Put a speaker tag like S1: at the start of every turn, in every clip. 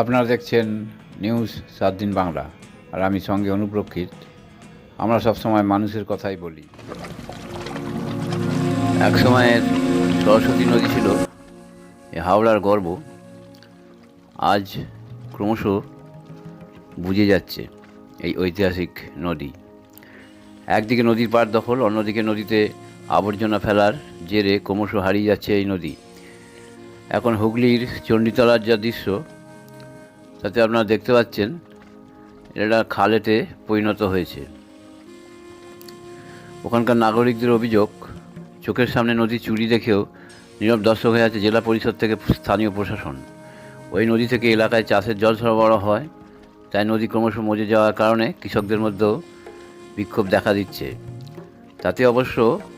S1: আপনারা দেখছেন নিউজ সাত দিন বাংলা, আর আমি সঙ্গে অনুপ্রক্ষিত। আমরা সবসময় মানুষের কথাই বলি। এক সময়ের সরস্বতী নদী ছিল হাওড়ার গর্ব। আজ ক্রমশ বুঝে যাচ্ছে এই ঐতিহাসিক নদী। একদিকে নদীর পার দখল, অন্যদিকে নদীতে আবর্জনা ফেলার জেরে ক্রমশ হারিয়ে যাচ্ছে এই নদী। এখন হুগলির চণ্ডীতলার যা দৃশ্য তাতে আপনারা দেখতে পাচ্ছেন, এটা খালেতে পরিণত হয়েছে। ওখানকার নাগরিকদের অভিযোগ, চোখের সামনে নদী চুরি দেখেও নীরব দর্শক হয়ে আছে জেলা পরিষদ থেকে স্থানীয় প্রশাসন। ওই নদী থেকে এলাকায় চাষের জল সরবরাহ হয়, তাই নদী ক্রমশ মজে যাওয়ার কারণে কৃষকদের মধ্যেও বিক্ষোভ দেখা দিচ্ছে। তাতে অবশ্য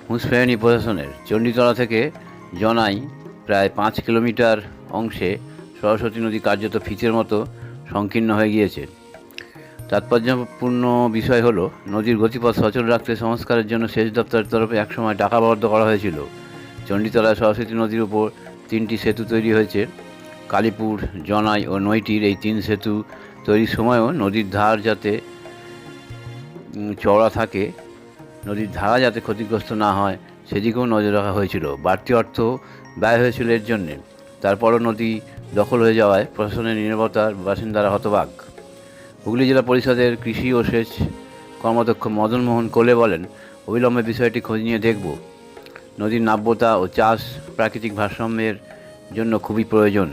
S1: হুঁশ প্রশাসনের চণ্ডীতলা থেকে জনাই প্রায় পাঁচ কিলোমিটার অংশে সরস্বতী নদী কার্যত ফিচের মতো সংকীর্ণ হয়ে গিয়েছে। তাৎপর্যপূর্ণ বিষয় হলো, নদীর গতিপথ সচল রাখতে সংস্কারের জন্য সেচ দপ্তরের তরফে একসময় টাকা বরাদ্দ করা হয়েছিল। চণ্ডীতলায় সরস্বতী নদীর উপর তিনটি সেতু তৈরি হয়েছে। কালীপুর, জনাই ও নইটির এই তিন সেতু তৈরির সময়ও নদীর ধার যাতে চওড়া থাকে, নদীর ধারা যাতে ক্ষতিগ্রস্ত না হয়, সেদিকেও নজর রাখা হয়েছিল। বাড়তি অর্থ ব্যয় হয়েছিল এর জন্যে। তারপরও নদী দখল হয়ে যাওয়ায় প্রশাসনের নিরাপত্তার বাসিন্দারা হতবাক। হুগলি জেলা পরিষদের কৃষি ও সেচ কর্মাধ্যক্ষ মদন মোহন কোলে বলেন, অবিলম্বে বিষয়টি খোঁজ নিয়ে দেখব। নদীর নাব্যতা ও চাষ প্রাকৃতিক ভারসাম্যের জন্য খুবই প্রয়োজন।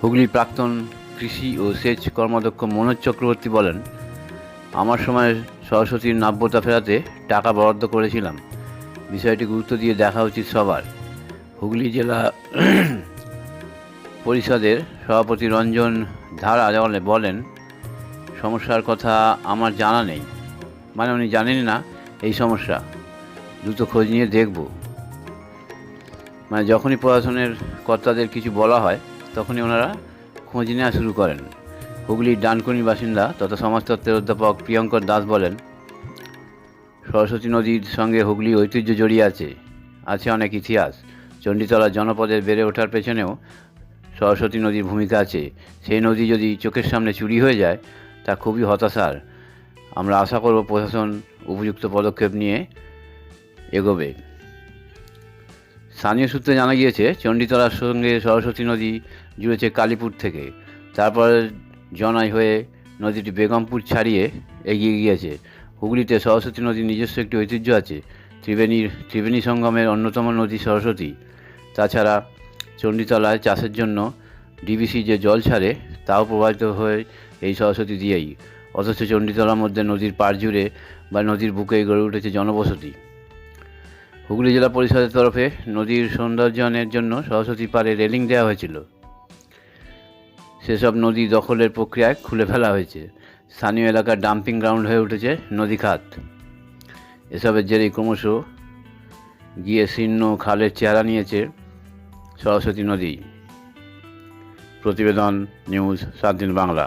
S1: হুগলির প্রাক্তন কৃষি ও সেচ কর্মাধ্যক্ষ মনোজ চক্রবর্তী বলেন, আমার সময় সরস্বতীর নাব্যতা ফেরাতে টাকা বরাদ্দ করেছিলাম। বিষয়টি গুরুত্ব দিয়ে দেখা উচিত সবার। হুগলি জেলা পরিষদের সভাপতি রঞ্জন ধারা বলে- বলেন, সমস্যার কথা আমার জানা নেই। মানে উনি জানেন না এই সমস্যা। দ্রুত খোঁজ নিয়ে দেখব। মানে যখনই প্রশাসনের কর্তাদের কিছু বলা হয়, তখনই ওনারা খোঁজ নেওয়া শুরু করেন। হুগলির ডানকুনি বাসিন্দা তথা সমাজতত্ত্বের অধ্যাপক প্রিয়ঙ্কর দাস বলেন, সরস্বতী নদীর সঙ্গে হুগলি ঐতিহ্য জড়িয়ে আছে আছে অনেক ইতিহাস। চণ্ডীতলা জনপদের বেড়ে ওঠার পেছনেও সরস্বতী নদীর ভূমিকা আছে। সেই নদী যদি চোখের সামনে চুরি হয়ে যায়, তা খুবই হতাশার। আমরা আশা করব প্রশাসন উপযুক্ত পদক্ষেপ নিয়ে এগোবে। স্থানীয় সূত্রে জানা গিয়েছে, চণ্ডীতলার সঙ্গে সরস্বতী নদী জুড়েছে কালীপুর থেকে। তারপর জনাই হয়ে নদীটি বেগমপুর ছাড়িয়ে এগিয়ে গিয়েছে। হুগলিতে সরস্বতী নদীর নিজস্ব একটি ঐতিহ্য আছে। ত্রিবেণীর ত্রিবেণী সঙ্গমের অন্যতম নদী সরস্বতী। তাছাড়া চণ্ডীতলায় চাষের জন্য ডিবিসি যে জল ছাড়ে, তাও প্রবাহিত হয়ে এই সরস্বতী দিয়েই। অথচ চণ্ডীতলার মধ্যে নদীর পাড় জুড়ে বা নদীর বুকেই গড়ে উঠেছে জনবসতি। হুগলি জেলা পরিষদের তরফে নদীর সৌন্দর্যায়নের জন্য সরস্বতী পাড়ে রেলিং দেওয়া হয়েছিল। সেসব নদী দখলের প্রক্রিয়ায় খুলে ফেলা হয়েছে। স্থানীয় এলাকার ডাম্পিং গ্রাউন্ড হয়ে উঠেছে নদী খাত। এসবের জেরেই ক্রমশ গিয়ে শীর্ণ খালের চেহারা নিয়েছে সরস্বতী নদী। প্রতিবেদন নিউজ সাত দিন বাংলা।